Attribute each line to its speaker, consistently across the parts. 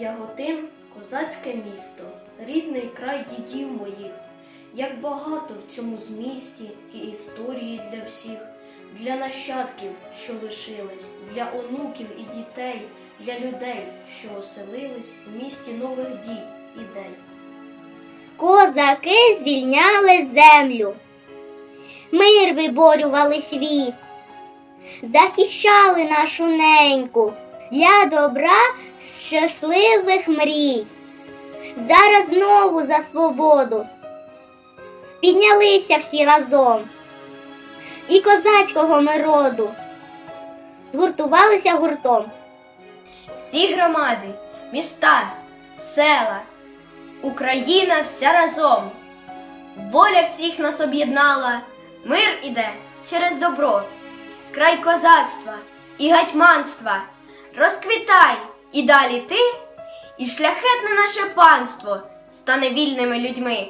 Speaker 1: Яготин козацьке місто, рідний край дідів моїх. Як багато в цьому змісті і історії для всіх, для нащадків, що лишились, для онуків і дітей, для людей, що оселились в місті нових дій, ідей.
Speaker 2: Козаки звільняли землю, мир виборювали свій, захищали нашу неньку для добра щасливих мрій. Зараз знову за свободу піднялися всі разом і козацького ми згуртувалися гуртом.
Speaker 3: Всі громади, міста, села, Україна вся разом. Воля всіх нас об'єднала, мир іде через добро, край козацтва і гетьманства. Розквітай і далі ти, і шляхетне наше панство стане вільними людьми.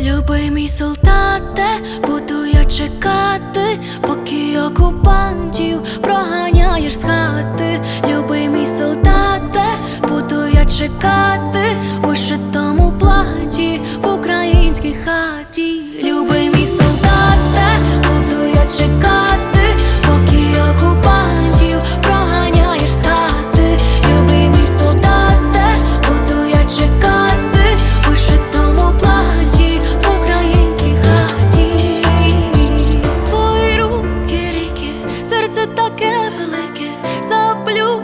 Speaker 4: Любий мій солдате, буду я чекати, поки окупантів проганяєш з хати. Любий мій солдате, буду я чекати у вишитому платі в українській хаті.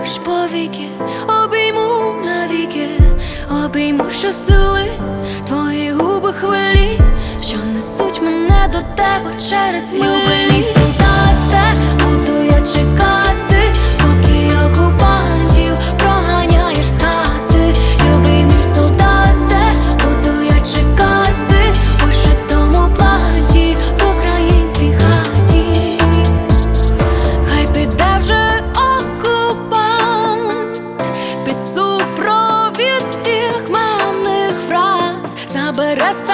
Speaker 4: Заплющ повіки, обійму навіки, обійму що сили, твої губи хвилі, що несуть мене до тебе через Любий фраз,